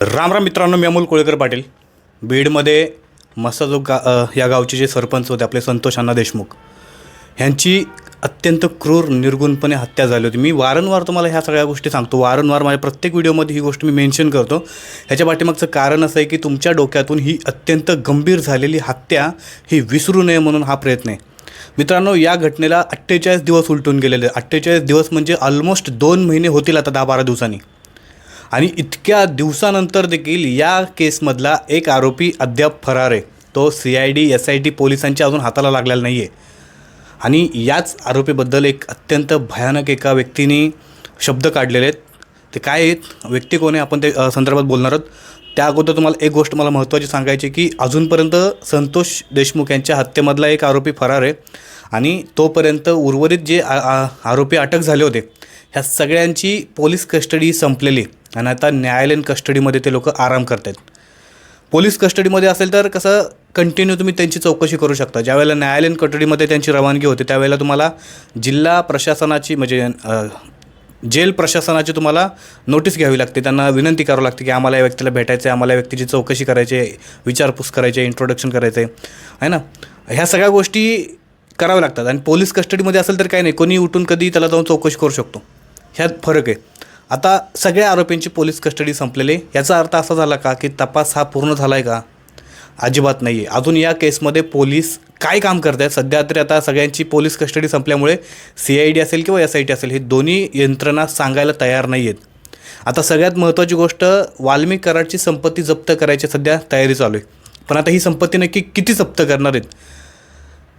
राम राम मित्रांनो मी अमोल कोळेकर पाटील. बीडमध्ये मसाजोग गा या गावचे जे सरपंच होते आपले संतोष अण्णा देशमुख. ह्यांची अत्यंत क्रूर निर्गुणपणे हत्या झाली होती. मी वारंवार तुम्हाला ह्या सगळ्या गोष्टी सांगतो. वारंवार माझ्या प्रत्येक व्हिडिओमध्ये ही गोष्ट मी मेन्शन करतो. ह्याच्या पाठीमागचं कारण असं आहे की तुमच्या डोक्यातून ही अत्यंत गंभीर झालेली हत्या ही विसरू नये म्हणून हा प्रयत्न आहे. मित्रांनो या घटनेला अठ्ठेचाळीस दिवस उलटून गेलेले अठ्ठेचाळीस दिवस म्हणजे ऑलमोस्ट दोन महिने होतील आता दहा बारा दिवसांनी. आणि इतक्या दिवसानंतर देखील या केसमधला एक आरोपी अद्याप फरार आहे. तो C I D S I T पोलिसांच्या अजून हाताला लागलेला नाही आहे आणि याच आरोपीबद्दल एक अत्यंत भयानक एका व्यक्तीने शब्द काढलेले आहेत. ते काय आहेत? व्यक्ती कोण आहे? आपण ते संदर्भात बोलणार आहोत. त्या अगोदर तुम्हाला एक गोष्ट मला महत्त्वाची सांगायची की अजूनपर्यंत संतोष देशमुख यांच्या हत्येमधला एक आरोपी फरार आहे. आणि तोपर्यंत उर्वरित जे आ- आरोपी अटक झाले होते ह्या सगळ्यांची पोलीस कस्टडी संपलेली आणि आता न्यायालयीन कस्टडीमध्ये ते लोक आराम करत आहेत पोलीस कस्टडीमध्ये असेल तर कसं कंटिन्यू तुम्ही त्यांची चौकशी करू शकता. ज्यावेळेला न्यायालयीन कस्टडीमध्ये त्यांची रवानगी होते त्यावेळेला तुम्हाला जिल्हा प्रशासनाची म्हणजे जेल प्रशासनाची तुम्हाला नोटीस घ्यावी लागते. त्यांना विनंती करावी लागते की आम्हाला या व्यक्तीला भेटायचं आहे आम्हाला या व्यक्तीची चौकशी करायची आहे विचारपूस करायची आहे इंट्रोडक्शन करायचं आहे है ना? ह्या सगळ्या गोष्टी करावे लागतात. आणि पोलीस कस्टडीमध्ये असेल तर काही नाही. कोणी उठून कधी त्याला जाऊन चौकशी करू शकतो. ह्यात फरक आहे. आता सगळ्या आरोपींची पोलीस कस्टडी संपलेली याचा अर्थ असा झाला का की तपास हा पूर्ण झाला आहे का? अजिबात नाही आहे अजून या केसमध्ये पोलीस काय काम करत आहेत सध्या तरी आता सगळ्यांची पोलीस कस्टडी संपल्यामुळे सी आय डी असेल किंवा एस आय टी असेल हे दोन्ही यंत्रणा सांगायला तयार नाही आहेत आता सगळ्यात महत्त्वाची गोष्ट वाल्मिक कराडची संपत्ती जप्त करायची सध्या तयारी चालू आहे. पण आता ही संपत्ती नक्की किती जप्त करणार आहेत?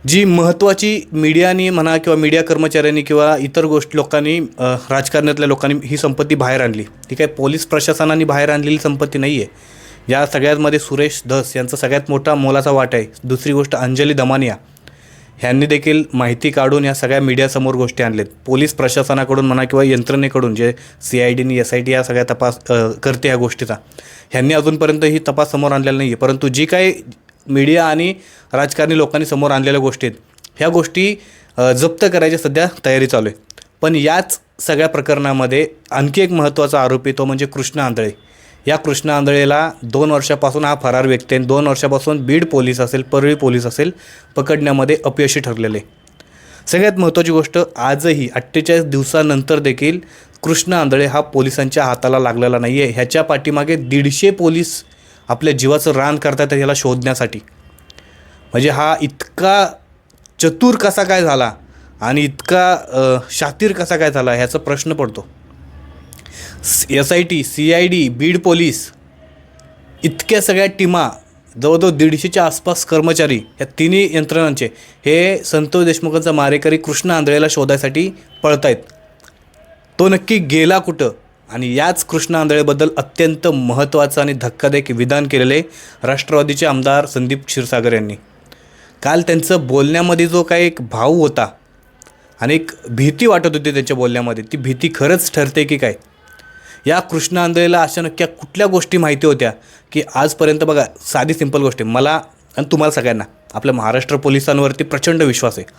जी महत्त्वाची मीडियानी म्हणा किंवा मीडिया कर्मचाऱ्यांनी किंवा इतर गोष्टी लोकांनी राजकारणातल्या लोकांनी ही संपत्ती बाहेर आणली. ती आहे पोलीस प्रशासनाने बाहेर आणलेली संपत्ती नाही आहे या सगळ्यामध्ये सुरेश धस यांचा सगळ्यात मोठा मोलाचा वाट आहे. दुसरी गोष्ट अंजली दमानिया. ह्यांनी देखील माहिती काढून या सगळ्या मीडियासमोर गोष्टी आणल्यात पोलीस प्रशासनाकडून म्हणा किंवा यंत्रणेकडून जे सी आय डीनी एस आय टी या सगळ्या तपास करते ह्या गोष्टीचा. ह्यांनी अजूनपर्यंत ही तपास समोर आणलेला नाही आहे परंतु जी काही मीडिया आणि राजकारणी लोकांनी समोर आणलेल्या गोष्टी आहेत. ह्या गोष्टी जप्त करायच्या सध्या तयारी चालू आहे. पण याच सगळ्या प्रकरणामध्ये आणखी एक महत्त्वाचा आरोपी तो म्हणजे कृष्ण आंधळे. या कृष्ण आंधळेला दोन वर्षापासून हा फरार व्यक्ती आहे. दोन वर्षापासून बीड पोलीस असेल परळी पोलीस असेल पकडण्यामध्ये अपयशी ठरलेले सगळ्यात महत्त्वाची गोष्ट आजही अठ्ठेचाळीस दिवसानंतर देखील कृष्ण आंधळे हा पोलिसांच्या हाताला लागलेला नाही आहे ह्याच्या पाठीमागे दीडशे पोलीस आपल्या जीवाचं रान करतात ह्याला शोधण्यासाठी. म्हणजे हा इतका चतुर कसा काय झाला आणि इतका शातीर कसा काय झाला ह्याचा प्रश्न पडतो. S I T C I D Beed police इतक्या सगळ्या टीमा जवळजवळ दीडशेच्या आसपास कर्मचारी या तिन्ही यंत्रणांचे हे संतोष देशमुखांचा मारेकरी कृष्ण आंधळेला शोधायसाठी पळत आहेत तो नक्की गेला कुठं? आणि याच कृष्ण आंधळेबद्दल अत्यंत महत्त्वाचं आणि धक्कादायक विधान केलेले राष्ट्रवादीचे आमदार संदीप क्षीरसागर यांनी. काल त्यांचं बोलण्यामध्ये जो काही एक भाव होता आणि एक भीती वाटत होती त्यांच्या बोलण्यामध्ये ती भीती खरंच ठरते की काय? या कृष्ण आंधळेला अशा नक्क्या कुठल्या गोष्टी माहिती होत्या की आजपर्यंत बघा साधी सिंपल गोष्ट आहे. मला आणि तुम्हाला सगळ्यांना आपल्या महाराष्ट्र पोलिसांवरती प्रचंड विश्वास आहे.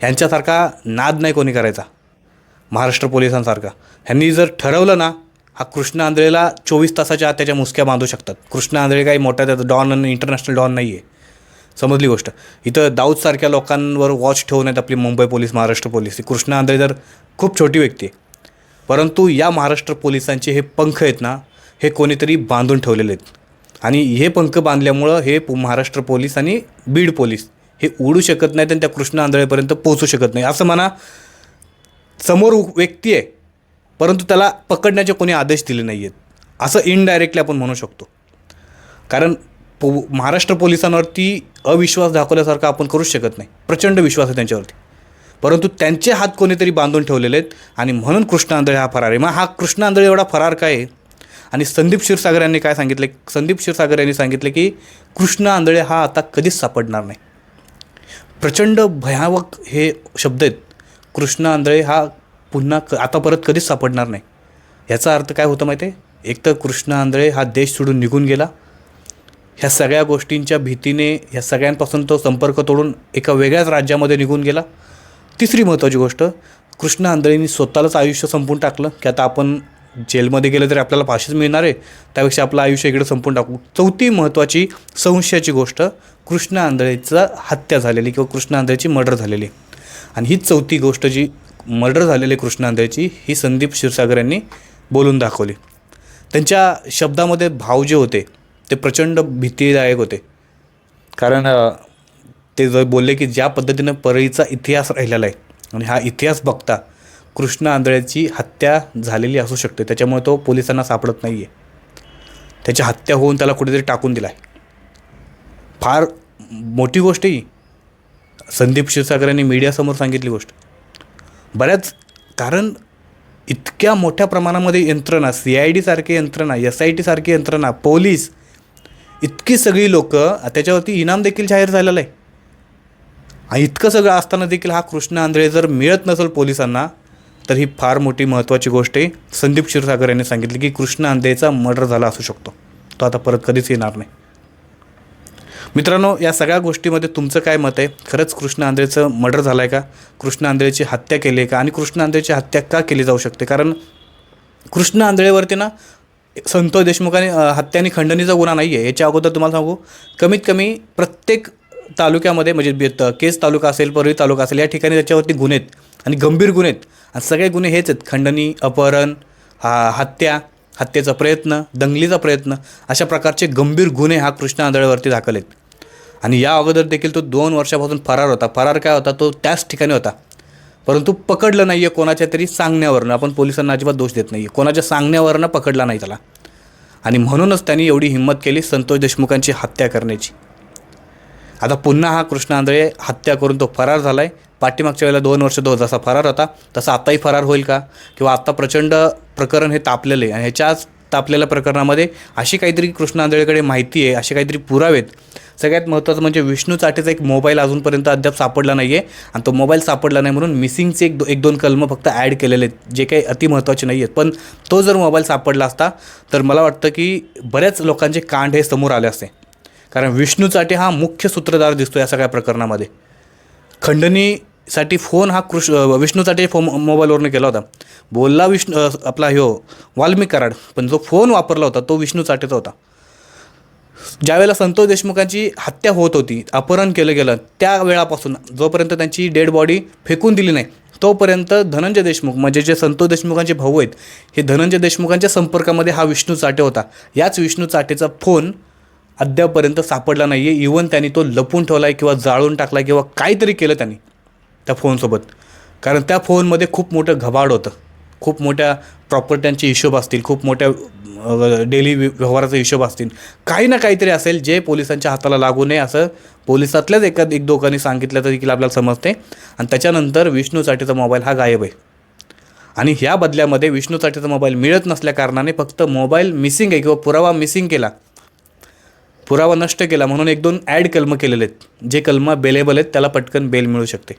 ह्यांच्यासारखा नाद नाही कोणी करायचा. महाराष्ट्र पोलिसांसारखा. ह्यांनी जर ठरवलं ना हा कृष्ण आंधळेला चोवीस तासाच्या आत त्याच्या मुसक्या बांधू शकतात. कृष्ण आंधळे काही मोठा त्याचा डॉन आणि इंटरनॅशनल डॉन नाही आहे समजली गोष्ट. इथं दाऊदसारख्या लोकांवर वॉच ठेवून आहेत आपली मुंबई पोलीस महाराष्ट्र पोलीस. ही कृष्ण आंधळे तर खूप छोटी व्यक्ती आहे. परंतु या महाराष्ट्र पोलिसांचे हे पंख आहेत ना हे कोणीतरी बांधून ठेवलेले आहेत. आणि हे पंख बांधल्यामुळं हे पु- महाराष्ट्र पोलीस आणि बीड पोलीस हे उडू शकत नाहीत आणि त्या कृष्ण आंधळेपर्यंत पोहोचू शकत नाही असं म्हणा समोर व्यक्ती आहे परंतु त्याला पकडण्याचे कोणी आदेश दिले नाही आहेत असं इनडायरेक्टली आपण म्हणू शकतो. कारण पो महाराष्ट्र पोलिसांवरती अविश्वास दाखवल्यासारखा आपण करूच शकत नाही. प्रचंड विश्वास आहे त्यांच्यावरती. परंतु त्यांचे हात कोणीतरी बांधून ठेवलेले आहेत आणि म्हणून कृष्ण आंधळे हा फरार आहे. मग हा कृष्ण आंधळे एवढा फरार काय आहे? आणि संदीप क्षीरसागर यांनी काय सांगितले? संदीप क्षीरसागर यांनी सांगितले की कृष्ण आंधळे हा आता कधीच सापडणार नाही. प्रचंड भयावक हे शब्द आहेत. कृष्ण आंधळे हा पुन्हा क आता परत कधीच सापडणार नाही. याचा अर्थ काय होतं माहिती आहे एक तर कृष्ण आंधळे हा देश सोडून निघून गेला. ह्या सगळ्या गोष्टींच्या भीतीने ह्या सगळ्यांपासून तो संपर्क तोडून एका वेगळ्याच राज्यामध्ये निघून गेला. तिसरी महत्त्वाची गोष्ट कृष्ण आंधळेंनी स्वतःलाच आयुष्य संपवून टाकलं की आता आपण जेलमध्ये गेलं तरी आपल्याला फाशीच मिळणार आहे. त्यापेक्षा आपलं आयुष्य इकडे संपून टाकू. चौथी महत्त्वाची संशयाची गोष्ट कृष्ण आंधळेचं हत्या झालेली किंवा कृष्ण आंधळेची मर्डर झालेली. आणि हीच चौथी गोष्ट जी मर्डर झालेली कृष्ण ही संदीप क्षीरसागर यांनी बोलून दाखवली. त्यांच्या शब्दामध्ये भाव जे होते ते प्रचंड भीतीदायक होते. कारण ते जर बोलले की ज्या पद्धतीनं परळीचा इतिहास राहिलेला आहे आणि हा इतिहास बघता कृष्ण आंधळ्याची हत्या झालेली असू शकते. त्याच्यामुळे तो पोलिसांना सापडत नाही आहे त्याची हत्या होऊन त्याला कुठेतरी टाकून दिला आहे फार मोठी गोष्ट ही संदीप क्षीरसागर यांनी मीडियासमोर सांगितली गोष्ट. बऱ्याच कारण इतक्या मोठ्या प्रमाणामध्ये यंत्रणा सी आय डीसारखी यंत्रणा एस आय टीसारखी यंत्रणा पोलीस इतकी सगळी लोकं त्याच्यावरती इनाम देखील जाहीर झालेलं आहे. आणि इतकं सगळं असताना देखील हा कृष्ण आंधळे जर मिळत नसेल पोलिसांना तर ही फार मोठी महत्त्वाची गोष्ट आहे. संदीप क्षीरसागर यांनी सांगितली की कृष्ण आंधळेचा मर्डर झाला असू शकतो. तो आता परत कधीच येणार नाही. मित्रांनो या सगळ्या गोष्टीमध्ये तुमचं काय मत आहे? खरंच कृष्ण आंधळेचं मर्डर झालं आहे का? कृष्ण आंधळेची हत्या केली आहे का? आणि कृष्ण आंधळेची हत्या का केली जाऊ शकते? कारण कृष्ण आंधळेवरती ना संतोष देशमुखाने हत्या आणि खंडणीचा गुन्हा नाही आहे याच्या अगोदर तुम्हाला सांगू कमीत कमी प्रत्येक तालुक्यामध्ये म्हणजे बे- केस तालुका असेल परळी तालुका असेल या ठिकाणी त्याच्यावरती गुन्हे आहेत. आणि गंभीर गुन्हे आहेत. आणि सगळे गुन्हे हेच आहेत. खंडणी अपहरण हा हत्या हत्येचा प्रयत्न दंगलीचा प्रयत्न अशा प्रकारचे गंभीर गुन्हे हा कृष्ण आंधळेवरती दाखल आहेत. आणि या अगोदर देखील तो दोन वर्षापासून फरार होता. फरार काय होता? तो त्याच ठिकाणी होता. परंतु पकडलं नाही आहे कोणाच्या तरी सांगण्यावरनं. आपण पोलिसांना अजिबात दोष देत नाही आहे कोणाच्या सांगण्यावरनं पकडला नाही त्याला. आणि म्हणूनच त्यांनी एवढी हिंमत केली संतोष देशमुखांची हत्या करण्याची. आता पुन्हा हा कृष्ण आंधळे हत्या करून तो फरार झाला आहे पाठीमागच्या वेळेला दोन वर्ष तो जसा फरार होता तसा आत्ताही फरार होईल का? किंवा आत्ता प्रचंड प्रकरण हे तापलेलं आहे आणि ह्याच्याच तापलेल्या प्रकरणामध्ये अशी काहीतरी कृष्ण आंधळेकडे माहिती आहे असे काहीतरी पुरावे आहेत सगळ्यात महत्त्वाचं म्हणजे विष्णू चाटेचा एक मोबाईल अजूनपर्यंत अद्याप सापडला नाही आहे आणि तो मोबाईल सापडला नाही म्हणून मिसिंगचे एक दो एक दोन कलमं फक्त ॲड केलेले आहेत जे काही अतिमहत्त्वाचे नाही आहेत पण तो जर मोबाईल सापडला असता तर मला वाटतं की बऱ्याच लोकांचे कांड हे समोर आले असते. कारण विष्णू चाटे हा मुख्य सूत्रधार दिसतो या सगळ्या प्रकरणामध्ये. खंडणीसाठी फोन हा कृष विष्णू चाटे फो मोबाईलवरनं केला होता. बोलला विष्णू आपला ह्यो वाल्मिक कराड पण जो फोन वापरला होता तो विष्णू चाटेचा होता. ज्यावेळेला संतोष देशमुखांची हत्या होत होती अपहरण केलं गेलं त्या वेळापासून जोपर्यंत त्यांची डेड बॉडी फेकून दिली नाही तोपर्यंत धनंजय देशमुख म्हणजे जे संतोष देशमुखांचे भाऊ आहेत हे धनंजय देशमुखांच्या संपर्कामध्ये हा विष्णू चाटे होता. याच विष्णू चाटेचा फोन अद्यापर्यंत सापडला नाही आहे इवन त्यांनी तो लपून ठेवला आहे किंवा जाळून टाकला किंवा काहीतरी केलं त्यांनी त्या फोनसोबत. कारण त्या फोनमध्ये खूप मोठं घबाड होतं. खूप मोठ्या प्रॉपर्ट्यांचे हिशोब असतील खूप मोठ्या डेली व्यवहाराचे हिशोब असतील. काही ना काहीतरी असेल जे पोलिसांच्या हाताला लागू नये असं पोलिसातल्याच एका एक दोघांनी सांगितलं तर देखील आपल्याला समजते. आणि त्याच्यानंतर विष्णू चाटेचा मोबाईल हा गायब आहे. आणि ह्या बदल्यामध्ये विष्णू चाटेचा मोबाईल मिळत नसल्याकारणाने फक्त मोबाईल मिसिंग आहे किंवा पुरावा मिसिंग केला. पुरावा नष्ट केला म्हणून एक दोन ॲड कलम केलेले आहेत. जे कलम बेलेबल आहेत त्याला पटकन बेल मिळू शकते.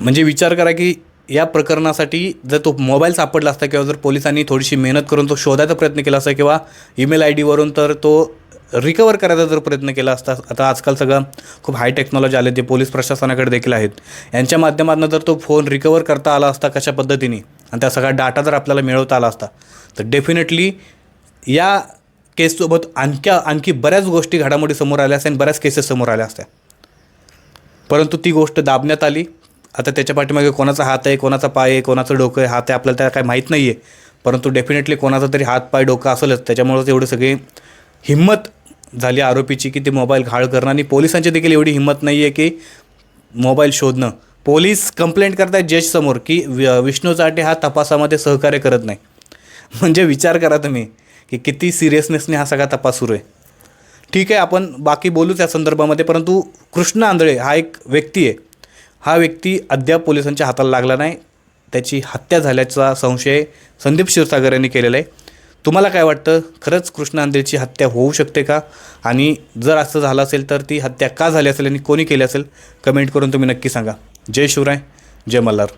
म्हणजे विचार करा की या प्रकरणासाठी जर तो मोबाईल सापडला असता किंवा जर पोलिसांनी थोडीशी मेहनत करून तो शोधायचा प्रयत्न केला असता किंवा ईमेल आय डीवरून तर तो रिकवर करायचा जर प्रयत्न केला असता आता आजकाल सगळं खूप हाय टेक्नॉलॉजी आले ते पोलीस प्रशासनाकडे देखील आहेत. यांच्या माध्यमातून जर तो फोन रिकवर करता आला असता कशा पद्धतीने? आणि त्या सगळा डाटा जर आपल्याला मिळवता आला असता तर डेफिनेटली या केससोबत आणखी आणखी बऱ्याच गोष्टी घडामोडी समोर आल्या असत्या आणि बऱ्याच केसेस समोर आल्या असत्या. परंतु ती गोष्ट दाबण्यात आली. आता त्याच्या पाठीमागे कोणाचा हात आहे कोणाचा पाय आहे कोणाचं डोकं आहे हात आहे आपल्याला त्याला काय माहीत नाही आहे परंतु डेफिनेटली कोणाचा तरी हात पाय डोकं असेलच. त्याच्यामुळेच एवढी सगळी हिंमत झाली आरोपीची की ते मोबाईल घाळ करणं. आणि पोलिसांची देखील एवढी हिंमत नाही आहे की मोबाईल शोधणं. पोलीस कंप्लेंट करत आहेत जजसमोर की वि- विष्णू चाटे हा तपासामध्ये सहकार्य करत नाही. म्हणजे विचार करा तुम्ही की किती सिरियसनेसने हा सगळा तपास सुरू आहे. ठीक आहे आपण बाकी बोलूच या संदर्भामध्ये. परंतु कृष्ण आंधळे हा एक व्यक्ती आहे. हा व्यक्ती अद्याप पोलिसांच्या हाताला लागला नाही. त्याची हत्या झाल्याचा संशय संदीप क्षीरसागर यांनी केलेला आहे. तुम्हाला काय वाटतं? खरंच कृष्ण आंधळेची हत्या होऊ शकते का? आणि जर असं झालं असेल तर ती हत्या का झाली असेल आणि कोणी केली असेल? कमेंट करून तुम्ही नक्की सांगा. जय शिवराय जय मल्हार.